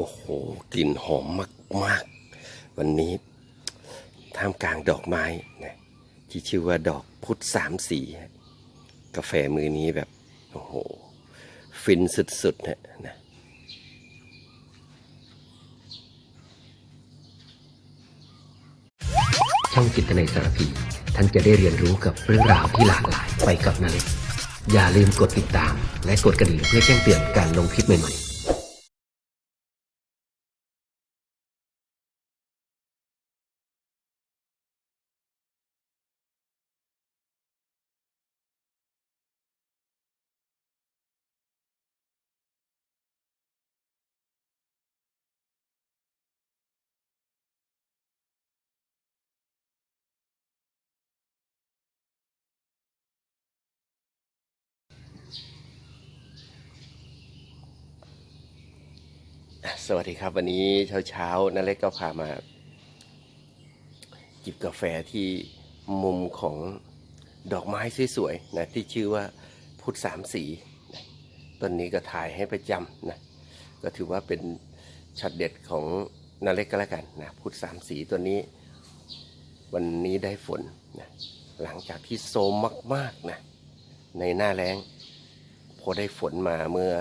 โอ้โหกลิ่นหอมมาก ๆ วันนี้ท่ามกลางดอกไม้นะที่ชื่อว่าดอกพุทธสามสีกาแฟมือนี้แบบโอ้โหฟินสุดๆฮะนะช่องจิตในสารพี ท่านจะได้เรียนรู้กับเรื่องราวที่หลากหลายไปกับนาเล็กอย่าลืมกดติดตาม และกดกระดิ่งเพื่อแจ้งเตือนการลงคลิปใหม่ๆ สวัสดีครับวันนี้เช้าๆนาเล็กก็พามา จิบกาแฟที่มุมของดอกไม้สวยๆนะที่ชื่อว่าพุทธสามสีต้นนี้ก็ถ่ายให้ประจำนะก็ถือว่าเป็นช็อตเด็ดของนาเล็กก็แล้วกันนะพุทธสามสีตัวนี้ วันนี้ได้ฝนนะหลังจากที่โซมมากๆนะในหน้าแล้งพอได้ฝนมาเมื่อ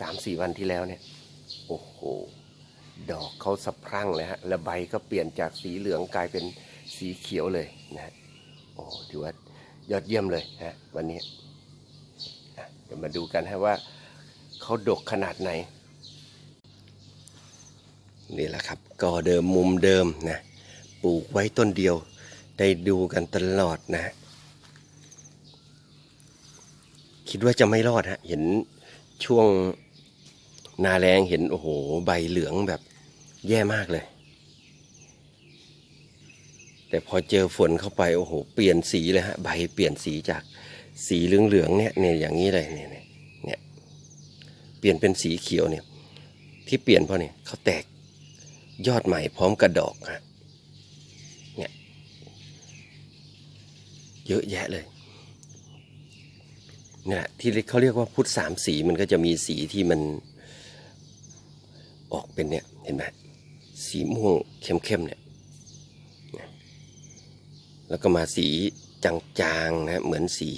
สามสี่วันที่แล้วเนี่ย โอ้โห ดอกเขาสะพรั่งเลยฮะ แล้วใบก็เปลี่ยนจากสีเหลืองกลายเป็นสีเขียวเลยนะฮะ โอ้ถือว่ายอดเยี่ยมเลยฮะวันนี้เดี๋ยวมาดูกันฮะว่าเขาดกขนาดไหน นี่แหละครับก็เดิมมุมเดิมนะปลูกไว้ต้นเดียว ได้ดูกันตลอดนะ คิดว่าจะไม่รอดฮะเห็นช่วง นาแรงเห็นโอ้โห ใบเหลืองแบบแย่มากเลย แต่พอเจอฝนเข้าไปโอ้โห เปลี่ยนสีเลยฮะใบเปลี่ยนสีจากสีเหลืองๆเนี่ยเนี่ยอย่างนี้เลยเนี่ยเนี่ยเนี่ยเปลี่ยนเป็นสีเขียวเนี่ย ที่เปลี่ยนเพราะเนี่ยเขาแตกยอดใหม่พร้อมกระดอกฮะเนี่ยเยอะแยะเลยเนี่ยที่เขาเรียกว่าพุทธสามสีมันก็จะมีสีที่มัน ออกเป็นเนี่ยเห็นไหมสีม่วงเข้มๆเนี่ยเนี่ยแล้วก็มาสีจางๆนะเหมือนสี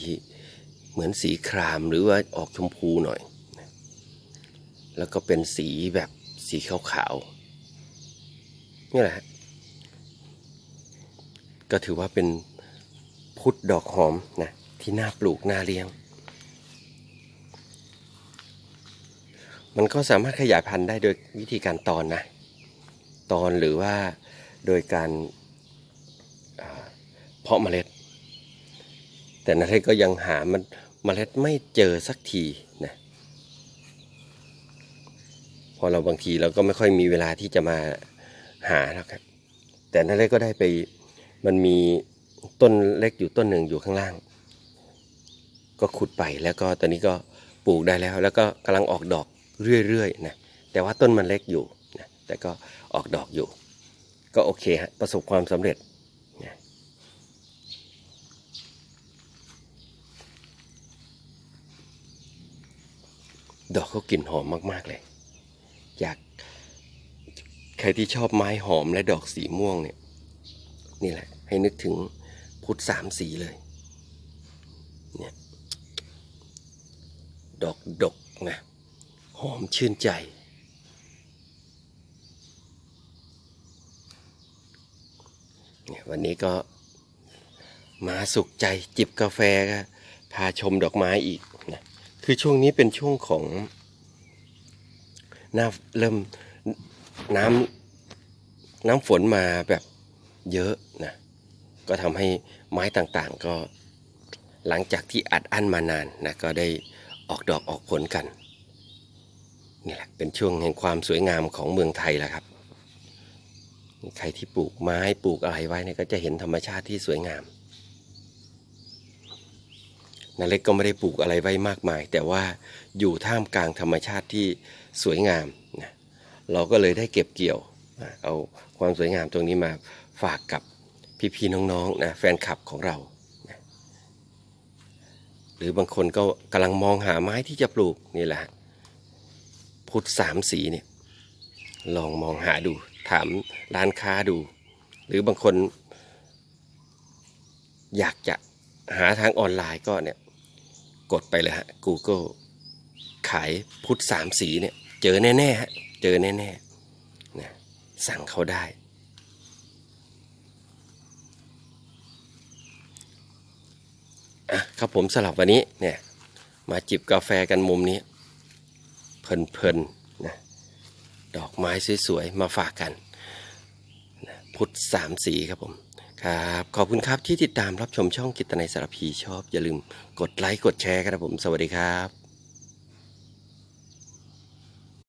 เหมือนสีครามหรือว่าออกชมพูหน่อย แล้วก็เป็นสีแบบสีขาวๆนี่แหละ ก็ถือว่าเป็นพุทธดอกหอมนะที่น่าปลูกน่าเลี้ยง มันก็สามารถขยายพันธุ์ได้โดยวิธีการตอนนะ ตอนหรือว่าโดยการเพาะเมล็ด แต่นาเล็กก็ยังหามันเมล็ดไม่เจอสักทีนะพอเราบางทีเราก็ไม่ค่อยมีเวลาที่จะมาหาแล้วครับ แต่นาเล็กก็ได้ไปมันมีต้นเล็กอยู่ต้นหนึ่งอยู่ข้างล่าง ก็ขุดไปแล้วก็ตอนนี้ก็ปลูกได้แล้ว แล้วก็กำลังออกดอก เรื่อยๆนะแต่ว่าต้นมันเล็กอยู่นะแต่ก็ออกดอกอยู่ ก็โอเคฮะประสบความสำเร็จนะดอกเขากลิ่นหอมมากๆเลยอยากใครที่ชอบไม้หอมและดอกสีม่วงเนี่ยนี่แหละ ให้นึกถึงพุทธสามสีเลยเนี่ยดอกดกนะ หอมชื่นใจ วันนี้ก็มาสุขใจจิบกาแฟก็พาชมดอกไม้อีกนะคือช่วงนี้เป็นช่วงของหน้าเริ่มน้ำน้ำฝนมาแบบเยอะนะก็ทำให้ไม้ต่างๆก็หลังจากที่อัดอั้นมานานนะก็ได้ออกดอกออกผลกัน นี่แหละเป็นช่วงแห่งความสวยงามของเมืองไทยแล้วครับใครที่ปลูกไม้ปลูกอะไรไว้เนี่ยก็จะเห็นธรรมชาติที่สวยงามนาเล็กก็ไม่ได้ปลูกอะไรไว้มากมาย แต่ว่าอยู่ท่ามกลางธรรมชาติที่สวยงามนะเราก็เลยได้เก็บเกี่ยวนะเอาความสวยงามตรงนี้มาฝากกับพี่ๆน้องๆนะแฟนคลับของเรานะหรือบางคนก็กำลังมองหาไม้ที่จะปลูกนี่แหละ พุทธสามสีเนี่ยลองมองหาดูถามร้านค้าดู หรือบางคน อยากจะหาทางออนไลน์ก็เนี่ยกดไปเลยฮะ Google ขายพุทธสามสีเนี่ยเจอแน่ๆฮะเจอแน่ๆนะสั่งเขาได้ อะครับผมสลับวันนี้เนี่ยมาจิบกาแฟกันมุมนี้ เพลินๆนะดอกไม้สวยๆ มาฝากกันนะพุทธสามสีครับผมครับขอบคุณครับที่ติดตามรับชมช่องกิตนัยสารพีชอบ อย่าลืมกดไลค์กดแชร์ครับผม สวัสดีครับ